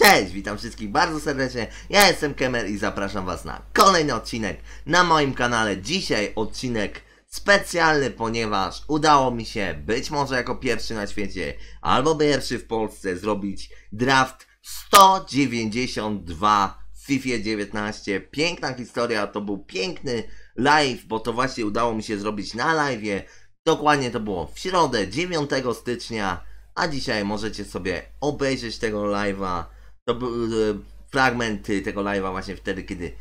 Cześć, witam wszystkich bardzo serdecznie. Ja jestem Kemer i zapraszam Was na kolejny odcinek na moim kanale. Dzisiaj odcinek specjalny, ponieważ udało mi się być może jako pierwszy na świecie albo pierwszy w Polsce zrobić draft 192 w FIFA 19. Piękna historia, to był piękny live, bo to właśnie udało mi się zrobić na live. Dokładnie to było w środę 9 stycznia, a dzisiaj możecie sobie obejrzeć tego live'a. To były fragmenty tego live'a właśnie wtedy, kiedy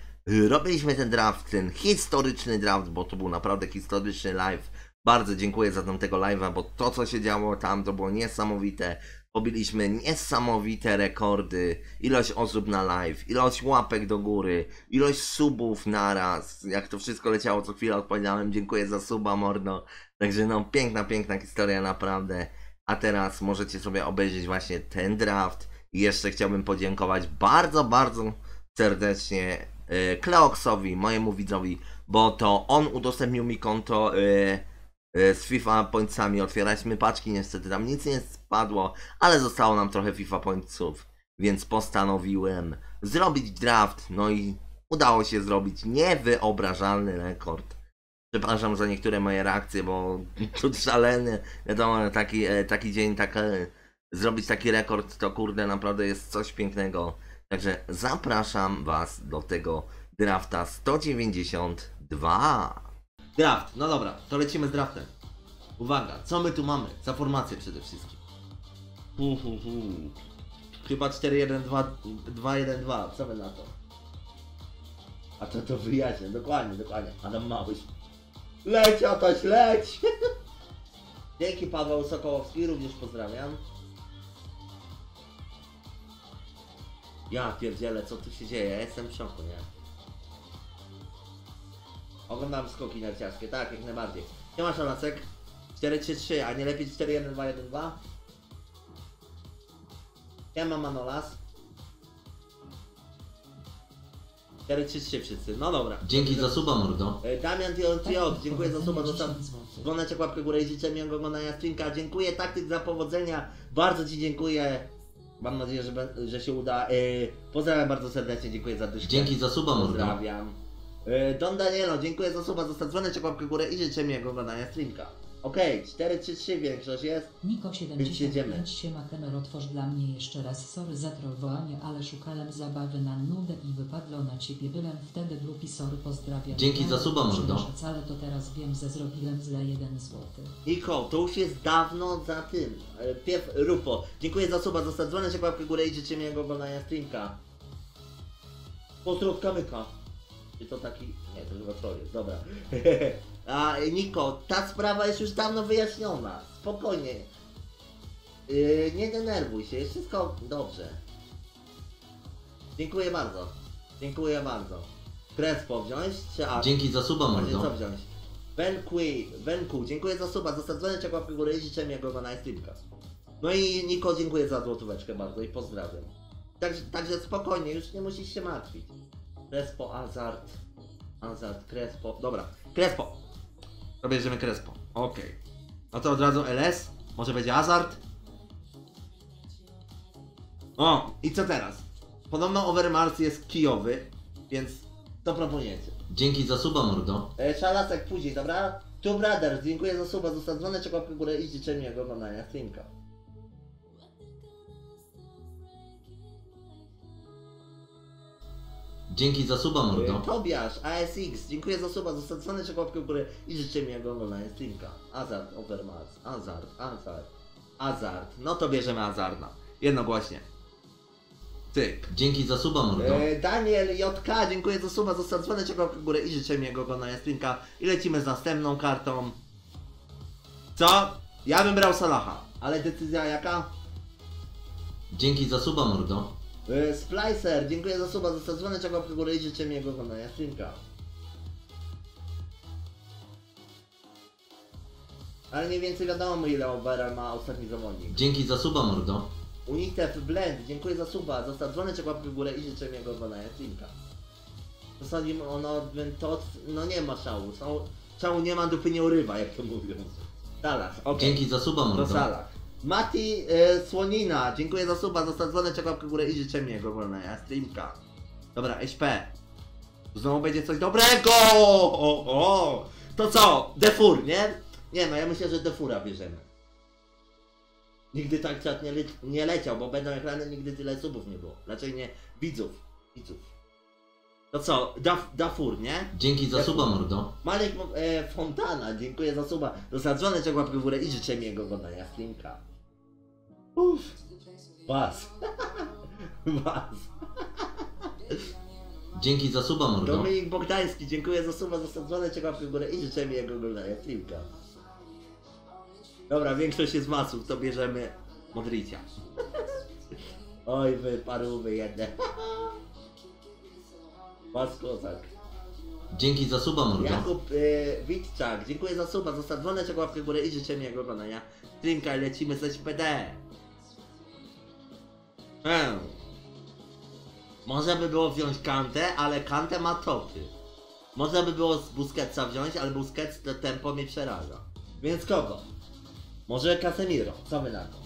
robiliśmy ten draft, ten historyczny draft, bo to był naprawdę historyczny live. Bardzo dziękuję za tamtego live'a, bo to co się działo tam to było niesamowite. Pobiliśmy niesamowite rekordy. Ilość osób na live, ilość łapek do góry, ilość subów naraz. Jak to wszystko leciało co chwilę odpowiedziałem, dziękuję za suba mordo. Także no piękna, piękna historia naprawdę. A teraz możecie sobie obejrzeć właśnie ten draft. I jeszcze chciałbym podziękować bardzo, bardzo serdecznie y, Kleoksowi, mojemu widzowi, bo to on udostępnił mi konto y, y, z FIFA Pointsami. Otwieraliśmy paczki, niestety tam nic nie spadło, ale zostało nam trochę FIFA Pointsów, więc postanowiłem zrobić draft. No i udało się zrobić niewyobrażalny rekord. Przepraszam za niektóre moje reakcje, bo to szaleny, wiadomo, taki, e, taki dzień, tak, e, zrobić taki rekord, to kurde, naprawdę jest coś pięknego. Także zapraszam Was do tego drafta 192. Draft, no dobra, to lecimy z draftem. Uwaga, co my tu mamy? Za formację przede wszystkim. Hu, hu, hu. Chyba 4-1-2-2-1-2, co wy na to? A to to wyjaśnię, dokładnie, dokładnie. Adam Małyś. Leć, Ataś, leć! Dzięki Paweł Sokołowski, również pozdrawiam. Ja pierdzielę, co tu się dzieje? Ja jestem w szoku, nie? Oglądam skoki narciarskie, tak, jak najbardziej. Nie masz Olacek? 4-3-3, a nie lepiej 4-1-2-1-2? Ja mam Manolas. 4-3-3 wszyscy, no dobra. Dzięki za suba, mordo. E, Damian Tion dziękuję za suba, zostaw 10 złotych. dzwoneczek, łapkę górę i życzę miłego oglądania streamka. Dziękuję taktyk za powodzenia, bardzo Ci dziękuję. Mam nadzieję, że, be- że się uda. E, pozdrawiam bardzo serdecznie, dziękuję za dyszkę. Dzięki za suba, mordo. Pozdrawiam. E, Don Danielo, dziękuję za suba, zostaw dzwoneczek, łapkę w górę i życzę miłego oglądania streamka. Okej, 4-3-3 większość jest. Niko Więc jedziemy. 75 siema Kemer otworz dla mnie jeszcze raz sorry za trollowanie, ale szukałem zabawy na nudę i wypadło na ciebie byłem wtedy głupi sorry pozdrawiam. Dzięki Ja za suba, mordo. Ale to teraz wiem, że zrobiłem źle jeden złoty. Niko, to już jest dawno za tym. E, Piew Rupo, dziękuję za suba, zostaw dzwoneczek, łapkę w górę i życzę miłego oglądania streamka. Pozdro od kamyka. Czy to taki... Nie, to chyba troll jest, dobra. A Niko, ta sprawa jest już dawno wyjaśniona. Spokojnie. Yy, nie denerwuj się, jest wszystko dobrze. Dziękuję bardzo. Dziękuję bardzo. Crespo wziąć, czy A? Dzięki za suba, Właśnie co mordo. wziąć? Venkui, Venku, dziękuję za suba, łapkę w górę i życzę miłego oglądania streamka. No i Niko, dziękuję za złotóweczkę bardzo i pozdrawiam. Także, także spokojnie, już nie musisz się martwić. Crespo, Azart, Azart, Crespo, dobra, Crespo. To bierzemy Crespo, okej. No to od razu LS, może będzie Azart. O, i co teraz? Podobno Overmars jest kijowy, więc co proponujecie? Dzięki za suba, mordo. E, Szalasek później, dobra? Two Brothers, dziękuję za suba, zostaw dzwoneczek łapkę w górę i życzę miłego oglądania streamka. Dzięki za suba, mordo. Tobiasz, ASX, dziękuję za suba, zostaw dzwoneczek łapkę w górę i życzę miłego oglądania streamka. Azard, Overmars, Azard, Azard, Azard. No to bierzemy Azarda. Jednogłośnie. Tyk. Dzięki za suba, mordo. E, Daniel JK, dziękuję za suba, zostaw dzwoneczek łapkę w górę i życzę miłego oglądania streamka. I lecimy z następną kartą. Co? Ja bym brał Salaha, ale decyzja jaka? Dzięki za suba, mordo. E, Splicer, dziękuję za suba, zostaw dzwoneczek łapkę w górę i życzę miłego oglądania streamka. Ale mniej więcej wiadomo ile overa ma ostatni zawodnik. Dzięki za suba, mordo. Unitef Blend, dziękuję za suba, zostaw dzwoneczek łapkę w górę i życzę miłego oglądania streamka. Zasadzie ono, to, no nie ma szału, szału, szału nie ma, dupy nie urywa, jak to mówią. Salah, okej. Dzięki za suba, To mordo. Mati e, Słonina, dziękuję za suba, został dzwoneczek, łapkę w górę i życzę miłego wolnego streamka. Dobra, HP. Znowu będzie coś dobrego! O, o. To co? Defur, nie? Nie no, ja myślę, że Defura bierzemy. Nigdy tak czat nie, le nie leciał, bo będą ekrany, nigdy tyle subów nie było. Raczej nie widzów. Widzów. To co? Daf Dafur, nie? Dzięki za suba, mordo. Malek e, Fontana, dziękuję za suba. Zasadzony czek łapkę w górę i życzę miłego oglądania streamka. Uff. Was. Was. Dzięki za suba, mordo. Dominik Bogdański, dziękuję za suba. Zasadzony czek łapkę w górę i życzę miłego oglądania streamka. Dobra, większość jest masów, to bierzemy Modricia. Oj wy, parówy jedne. Was kozak. Dzięki za suba, mordo. Jakub y, Witczak, dziękuję za suba, zostaw dzwoneczek, łapkę w górę i życzę miłego oglądania. Streamka i lecimy z SPD. Hmm. Można by było wziąć Kantę, ale Kantę ma topy. Można by było z Busquetsa wziąć, ale Busquets to tempo mnie przeraża. Więc kogo? Może Casemiro, co my na to?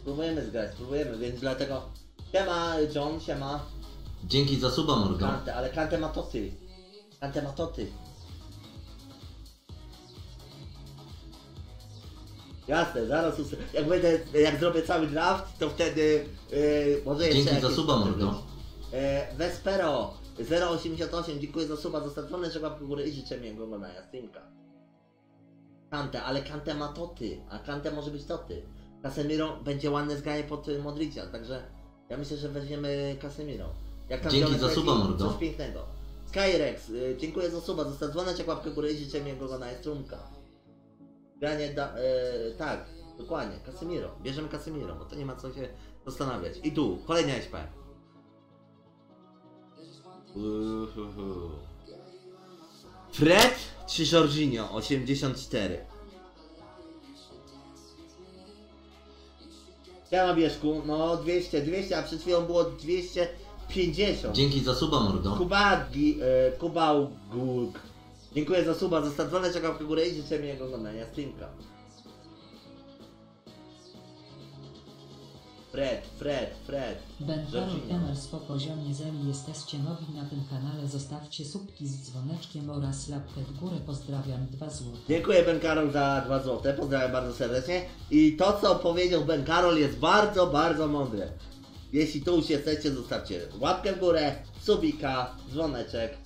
Spróbujemy zgrać, spróbujemy, więc dlatego... Siema John, siema. Dzięki za suba, mordo. Kantę, ale Kantę ma toty. Kantę ma toty. Jasne, zaraz us- jak będę, jak zrobię cały draft, to wtedy yy, może jeszcze Dzięki za suba, być. E, Vespero 088, dziękuję za suba, zostawione, że łapkę w górę i życzę miłego oglądania streamka. Kantę, ale Kantę ma toty, a Kantę może być toty. Casemiro będzie ładne zgranie pod Modricia, także ja myślę, że weźmiemy Casemiro. Jak tam Dzięki za suba, mordo. Coś pięknego. Skyrex, y, dziękuję za suba, zostawione, że łapkę górę i życzę miłego oglądania streamka. Granie da, e, tak, dokładnie, Casemiro. Bierzemy Casemiro, bo to nie ma co się zastanawiać. I tu, kolejna SP. Uhuhu. Fred czy Jorginho? 84. Ja Bieszku, no 200, 200, a przed chwilą było 250. Dzięki za suba, mordo. Kubagi, e, Kubauguk. Dziękuję za suba, zostawione czekam w górę i życzę miłego oglądania streamka. Fred, Fred, Fred. Ben Georgina. Karol Emers po poziomie zemi jesteście nowi na tym kanale zostawcie subki z dzwoneczkiem oraz lapkę w górę pozdrawiam 2 zł. Dziękuję Ben Karol za 2 złote, pozdrawiam bardzo serdecznie. I to co powiedział Ben Karol jest bardzo, bardzo mądre. Jeśli tu już jesteście, zostawcie łapkę w górę, subika, dzwoneczek.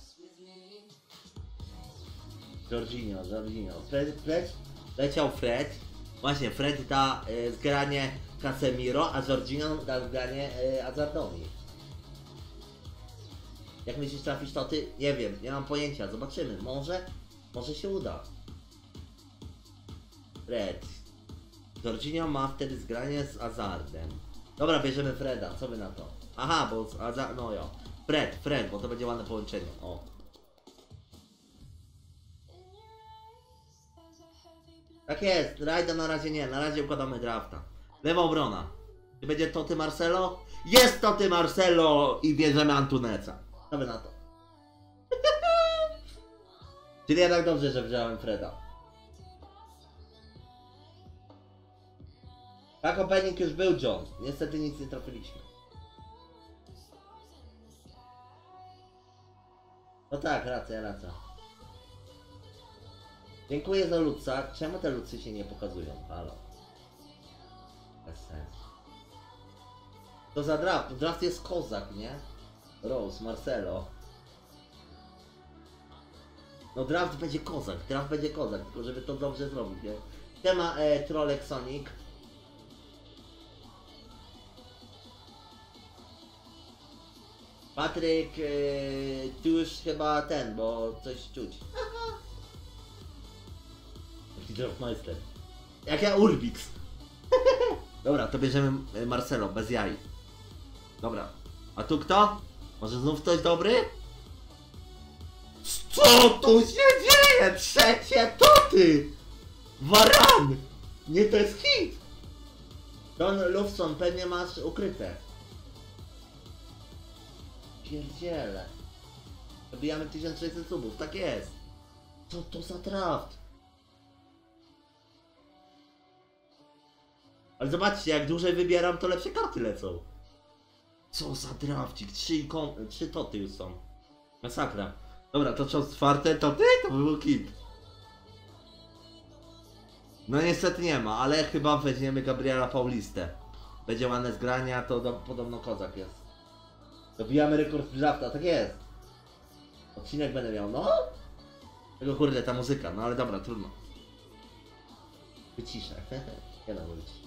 Jorginho, Jorginho. Fred, Fred? Leciał Fred. Właśnie, Fred da e, zgranie Casemiro, a Jorginho da zgranie e, Azardowi. Jak myślisz trafić to ty? Nie wiem, nie mam pojęcia, zobaczymy. Może, może się uda. Fred. Jorginho ma wtedy zgranie z Azardem. Dobra, bierzemy Freda, co wy na to? Aha, bo z no jo. Fred, Fred, bo to będzie ładne połączenie. O. Tak jest, Rajda na razie nie, na razie układamy drafta. Lewa obrona. Czy będzie to ty Marcelo? Jest to ty Marcelo! I bierzemy Antuneca. Wy na to? Czyli jednak dobrze, że wziąłem Freda. Tak, opening już był John. Niestety nic nie trafiliśmy. No tak, racja, racja. Dziękuję za Luca. Czemu te Lucy się nie pokazują? Halo. Bez sensu. To za draft. Draft jest kozak, nie? Rose, Marcelo. No draft będzie kozak, draft będzie kozak, tylko żeby to dobrze zrobić, nie? Tema e, Trolek Sonic. Patryk, e, już chyba ten, bo coś czuć. Jaki Draftmeister. Jak ja Urbix. Dobra, to bierzemy e, Marcelo, bez jaj. Dobra. A tu kto? Może znów ktoś dobry? Co tu się dzieje? Trzecie toty! Waran! Nie to jest hit! Don Lufson, pewnie masz ukryte. Pierdziele. Dobijamy 1600 subów, tak jest. Co to za draft? Ale zobaczcie, jak dłużej wybieram, to lepsze karty lecą. Co za drafcik, trzy, ikon, trzy toty już są. Masakra. Dobra, to co, czwarte toty? To by był kit. No niestety nie ma, ale chyba weźmiemy Gabriela Paulistę. Będzie ładne zgrania, to do, podobno kozak jest. Dobijamy rekord drafta, tak jest. Odcinek będę miał, no? Tego kurde, ta muzyka, no ale dobra, trudno. Wyciszę. Nie da mówić.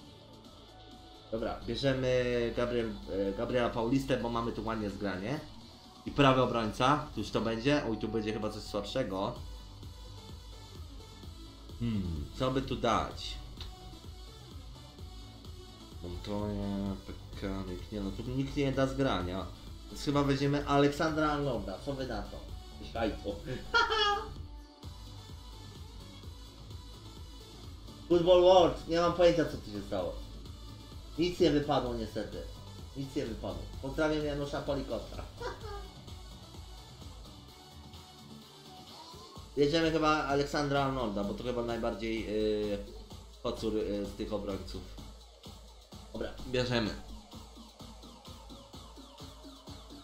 Dobra, bierzemy Gabriel, e, Gabriela Paulistę, bo mamy tu ładnie zgranie. I prawy obrońca, tuż to będzie. Oj, tu będzie chyba coś słabszego. Hmm, co by tu dać? Montoya, Pekanik, nie no, tu nikt nie da zgrania. Więc chyba weźmiemy Aleksandra Arnolda, co wy na to? Szajto. Football World, nie mam pojęcia co tu się stało. Nic nie wypadło niestety. Nic nie wypadło. Pozdrawiam Janusza Polikota. Jedziemy chyba Aleksandra Arnolda, bo to chyba najbardziej yy, kocur yy, z tych obrońców. Dobra, bierzemy.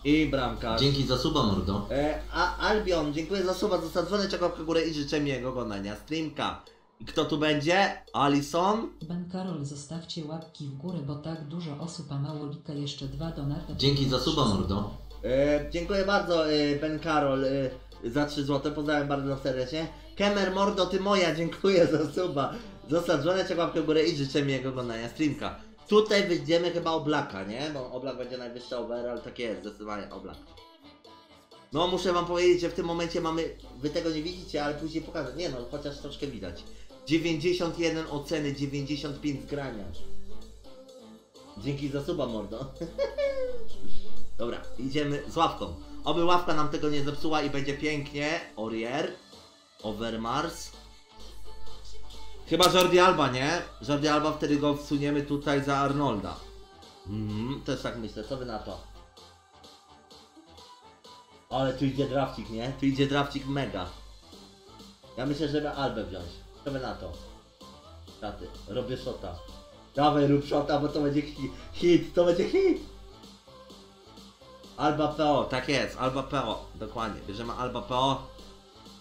I bramkarz. Dzięki za suba, mordo. E, a Albion, dziękuję za suba, został dzwonek, czekał w górę i życzę miłego oglądania streamka. I kto tu będzie? Alison? Ben Karol zostawcie łapki w górę, bo tak dużo osób, a mało lika jeszcze dwa donaty. Dzięki za suba, mordo. E, dziękuję bardzo, e, Ben Karol, e, za 3 zł. Pozdrawiam bardzo serdecznie. Kemer Mordo, ty moja, dziękuję za suba. Zostaw dzwoneczek, łapkę w górę i życzę miłego oglądania streamka. Tutaj wyjdziemy chyba Oblaka, nie? Bo Oblak będzie najwyższy overall, tak jest, zdecydowanie Oblak. No muszę wam powiedzieć, że w tym momencie mamy, wy tego nie widzicie, ale później pokażę. Nie no, chociaż troszkę widać. 91 oceny, 95 zgrania. Dzięki za suba, mordo. Dobra, idziemy z ławką. Oby ławka nam tego nie zepsuła i będzie pięknie. Orier, Overmars. Chyba Jordi Alba, nie? Jordi Alba, wtedy go wsuniemy tutaj za Arnolda. Mhm, też tak myślę, co wy na to? Ale tu idzie drafcik, nie? Tu idzie drafcik mega. Ja myślę, żeby Albę wziąć. Wy na to? Taty, robię shota. Dawaj, rób shota, bo to będzie hi- hit, to będzie hit! Alba PO, tak jest, Alba PO, dokładnie. Bierzemy Alba PO.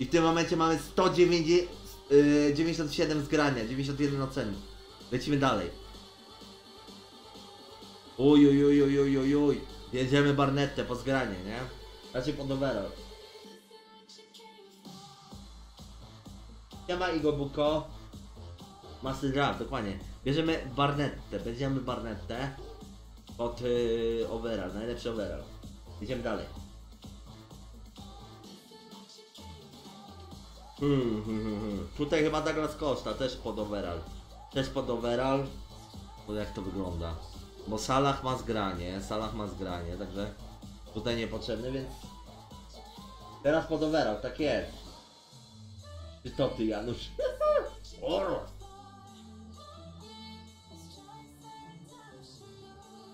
I w tym momencie mamy 197 zgrania, 91 oceny. Lecimy dalej. Uj, uj, uj, uj, uj, uj. Jedziemy Barnettę po zgranie, nie? Znaczy pod overall. Nie ma Igo Buko. Masy draft, dokładnie. Bierzemy Barnettę, będziemy Barnettę pod yy, overall, najlepszy overall. Idziemy dalej. Hmm, hmm, hmm, hmm. Tutaj chyba Douglas Costa, też pod overall. Też pod overall. Bo jak to wygląda? Bo Salah ma zgranie, Salah ma zgranie, także tutaj niepotrzebny, więc teraz pod overall, tak jest. Czy to ty, Janusz? Oro.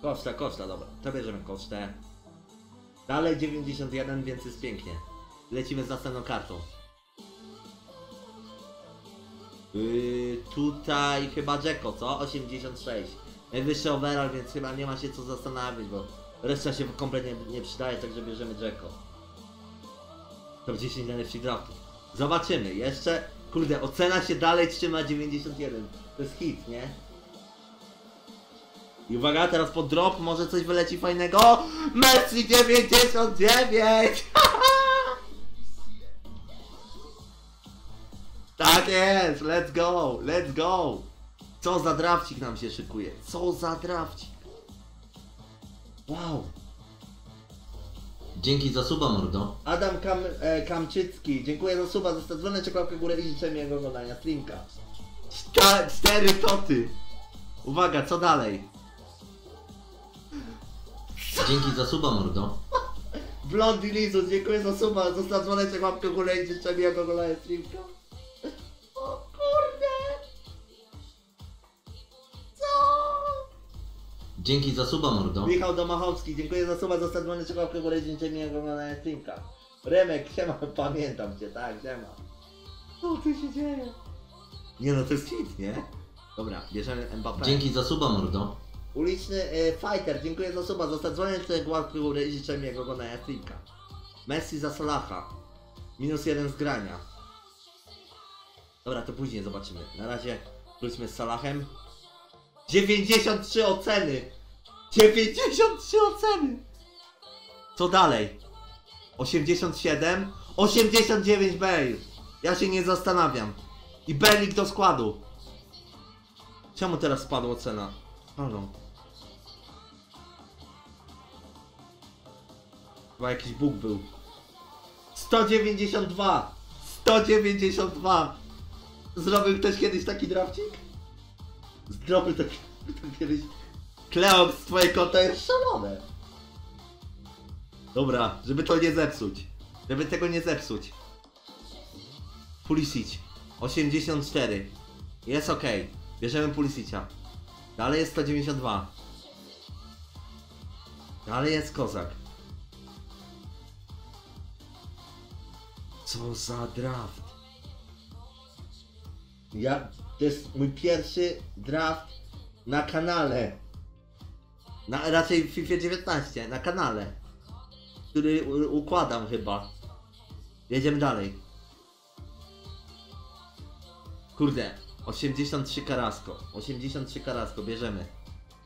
Koszta, koszta, dobra. To bierzemy kosztę. Dalej 91, więc jest pięknie. Lecimy z następną kartą. Yy, tutaj chyba Jacko, co? 86. Najwyższy overall, więc chyba nie ma się co zastanawiać, bo reszta się kompletnie nie przydaje, także bierzemy Jacko. To 10 najlepszych draftów. Zobaczymy, jeszcze, kurde, ocena się dalej trzyma 91. To jest hit, nie? I uwaga, teraz po drop może coś wyleci fajnego. Messi 99! tak jest, let's go, let's go. Co za drafcik nam się szykuje? Co za drafcik? Wow. Dzięki za suba, mordo. Adam Kam, e, Kamczycki, dziękuję za suba, zostaw dzwoneczek, łapkę w górę i życzę miłego oglądania streamka. Czta, cztery toty. Uwaga, co dalej? Dzięki za suba, mordo. Blondy Lizus, dziękuję za suba, zostaw dzwoneczek, łapkę w górę i życzę miłego oglądania streamka. Dzięki za suba, mordo. Michał Domachowski, dziękuję za suba, łapkę w górę i życzę miłego oglądania streamka. Remek, siema, pamiętam cię, tak, siema. Co tu się dzieje? Nie no, to jest hit, nie? Dobra, bierzemy Mbappé. Dzięki za suba, mordo. Uliczny e, Fighter, dziękuję za suba. Tutaj głaz góry, życzę mi jego na Jatrinka. Messi za Salaha. Minus jeden z grania. Dobra, to później zobaczymy. Na razie wróćmy z Salahem. 93 oceny! 93 oceny! Co dalej? 87? 89 Bale! Ja się nie zastanawiam. I Belik do składu. Czemu teraz spadła cena? Halo. Chyba jakiś bóg był. 192! 192! Zrobił ktoś kiedyś taki drafcik? Zrobił taki, taki kiedyś. Kleox, twoje konto jest szalone. Dobra, żeby to nie zepsuć. Żeby tego nie zepsuć. Pulisic. 84. Jest ok. Bierzemy Pulisicia. Dalej jest 192. Dalej jest kozak. Co za draft. Ja, to jest mój pierwszy draft na kanale. Na, raczej w FIFA 19, na kanale. Który u, układam chyba. Jedziemy dalej. Kurde, 83 karasko. 83 karasko, bierzemy.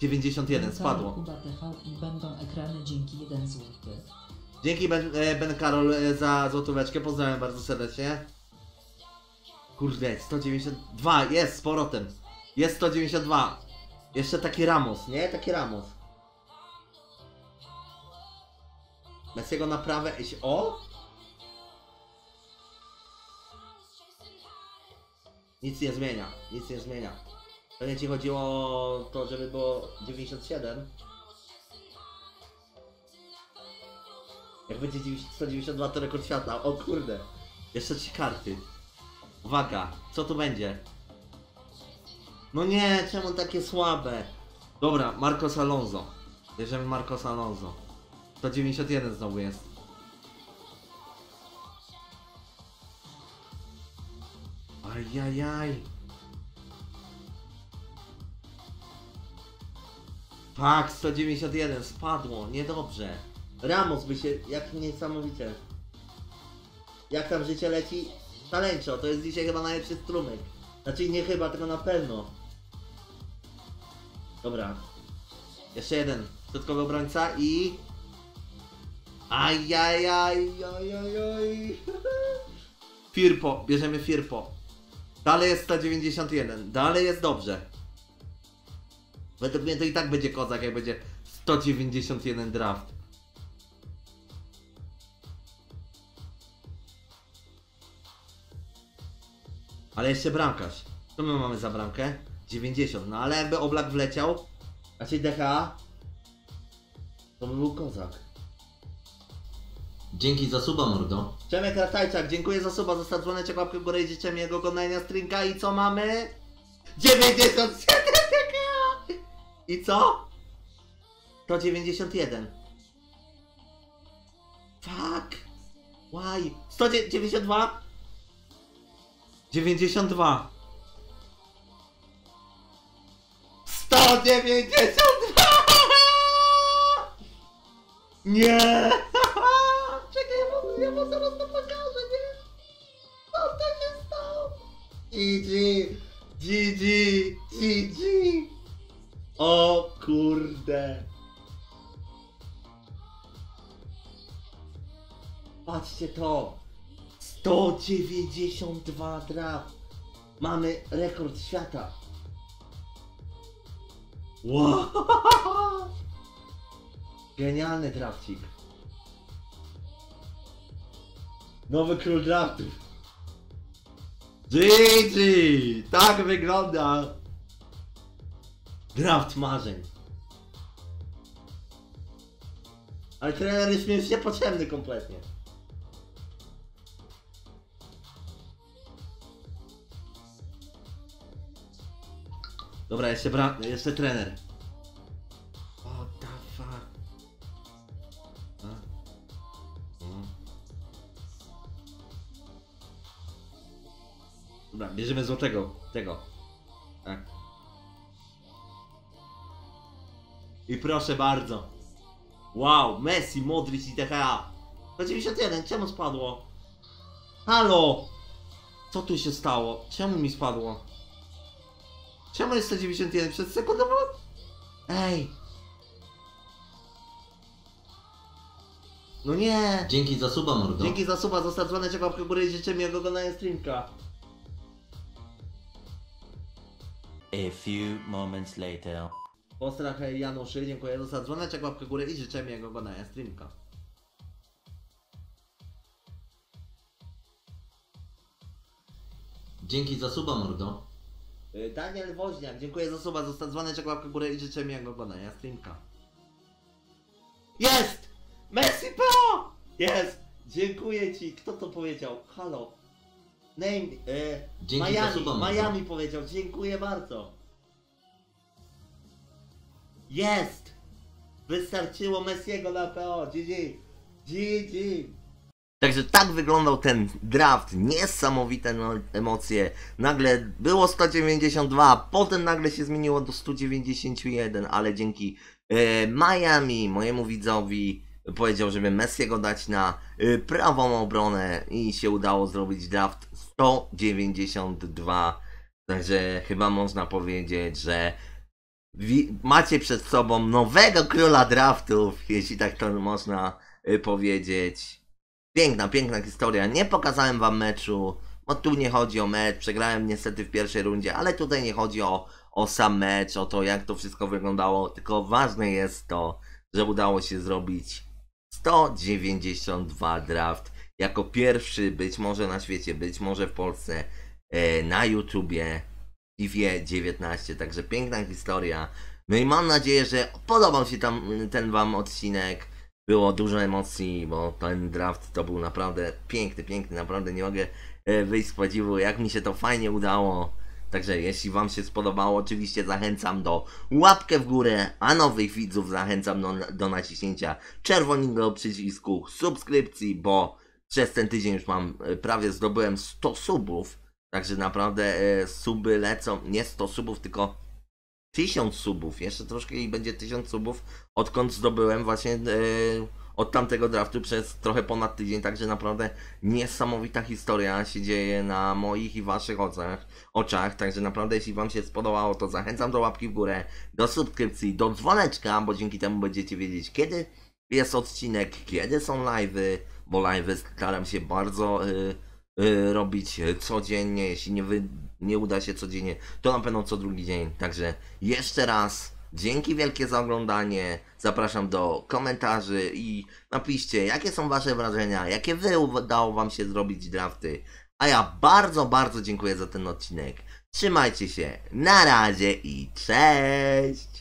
91, Cały spadło. Kuba TV i będą ekrany dzięki 1 zł. Dzięki Ben, e, ben Karol e, za złotóweczkę, pozdrawiam bardzo serdecznie. Kurde, 192, jest z powrotem. Jest 192. Jeszcze taki Ramos, nie? Taki Ramos. Messiego na prawe, o! Nic nie zmienia, nic nie zmienia. Pewnie ci chodziło o to, żeby było 97. Jak będzie 90 192 to rekord świata. O kurde. Jeszcze trzy karty. Uwaga, co tu będzie? No nie, czemu takie słabe? Dobra, Marcos Alonso. Bierzemy Marcos Alonso. 191 znowu jest. Ajajaj. Tak, 191 spadło, niedobrze. Ramos by się, jak niesamowicie. Jak tam życie leci? Talenczo, to jest dzisiaj chyba najlepszy strumyk. Znaczy nie chyba, tylko na pewno. Dobra. Jeszcze jeden. Środkowy obrońca i... Ajajajajajaj. Firpo, bierzemy Firpo. Dalej jest 191, dalej jest dobrze. Według mnie to i tak będzie kozak, jak będzie 191 draft. Ale jeszcze bramkarz. Co my mamy za bramkę? 90. No ale jakby Oblak wleciał, raczej DHA, to by był kozak. Dzięki za suba, mordo. Przemek Ratajczak, dziękuję za suba, zostaw dzwoneczek, łapkę w górę i życzę miłego oglądania stringa i co mamy? 97 DHA! I co? To 91. Fuck! Why? 192? 92. 192! Nie! Czekaj, ja mu, ja mu zaraz to pokażę, nie? Co to się stało? GG! GG! GG! O kurde! Patrzcie to! 192 draft! Mamy rekord świata! Wow! Genialny drafcik! Nowy król draftów! GG! Tak wygląda! Draft marzeń! Ale trener jest mi już niepotrzebny kompletnie. Dobra, jeszcze, bra... jeszcze trener. What the fuck? Dobra, bierzemy złotego. Tego. Tak. I proszę bardzo. Wow, Messi, Modric i DHA. 91, czemu spadło? Halo! Co tu się stało? Czemu mi spadło? Czemu jest 191 przez sekundę? było- Ej! No nie! Dzięki za suba, mordo. Dzięki za suba, zostaw dzwoneczek, łapkę w górę i życzę miłego oglądania streamka. A few moments later. Postrach Januszy, dziękuję, zostaw dzwoneczek, łapkę w górę i życzę miłego oglądania streamka. Dzięki za suba, mordo. Y, Daniel Woźniak, dziękuję za suba, zostaw dzwoneczek, łapkę górę i życzę miłego oglądania streamka. Jest! Messi Pro! Jest! Dziękuję ci, kto to powiedział? Halo. Name, y, Dzięki za Miami, suba, mordo. Miami powiedział, dziękuję bardzo. Jest! Wystarczyło Messiego na PO, GG, GG. Także tak wyglądał ten draft, niesamowite no, emocje. Nagle było 192, potem nagle się zmieniło do 191, ale dzięki e, Miami, mojemu widzowi, powiedział, żeby Messiego dać na e, prawą obronę i się udało zrobić draft 192. Także chyba można powiedzieć, że macie przed sobą nowego króla draftów, jeśli tak to można y, powiedzieć. Piękna, piękna historia. Nie pokazałem wam meczu, bo tu nie chodzi o mecz. Przegrałem niestety w pierwszej rundzie, ale tutaj nie chodzi o, o sam mecz, o to jak to wszystko wyglądało. Tylko ważne jest to, że udało się zrobić 192 draft. Jako pierwszy być może na świecie, być może w Polsce, e, na YouTubie. TV 19, także piękna historia. No i mam nadzieję, że podobał się tam ten wam odcinek. Było dużo emocji, bo ten draft to był naprawdę piękny, piękny, naprawdę nie mogę e, wyjść z podziwu, jak mi się to fajnie udało. Także jeśli wam się spodobało, oczywiście zachęcam do łapkę w górę, a nowych widzów zachęcam do, do naciśnięcia czerwonego przycisku subskrypcji, bo przez ten tydzień już mam, e, prawie zdobyłem 100 subów. Także naprawdę e, suby lecą, nie 100 subów, tylko 1000 subów. Jeszcze troszkę i będzie 1000 subów, odkąd zdobyłem właśnie e, od tamtego draftu przez trochę ponad tydzień. Także naprawdę niesamowita historia się dzieje na moich i waszych oczach. oczach. Także naprawdę jeśli wam się spodobało, to zachęcam do łapki w górę, do subskrypcji, do dzwoneczka, bo dzięki temu będziecie wiedzieć kiedy jest odcinek, kiedy są live'y, bo live'y staram się bardzo... y, y, robić y, codziennie. Jeśli nie, wy, nie uda się codziennie, to na pewno co drugi dzień. Także jeszcze raz dzięki wielkie za oglądanie. Zapraszam do komentarzy i napiszcie, jakie są Wasze wrażenia, jakie Wy udało Wam się zrobić drafty. A ja bardzo, bardzo dziękuję za ten odcinek. Trzymajcie się, na razie i cześć!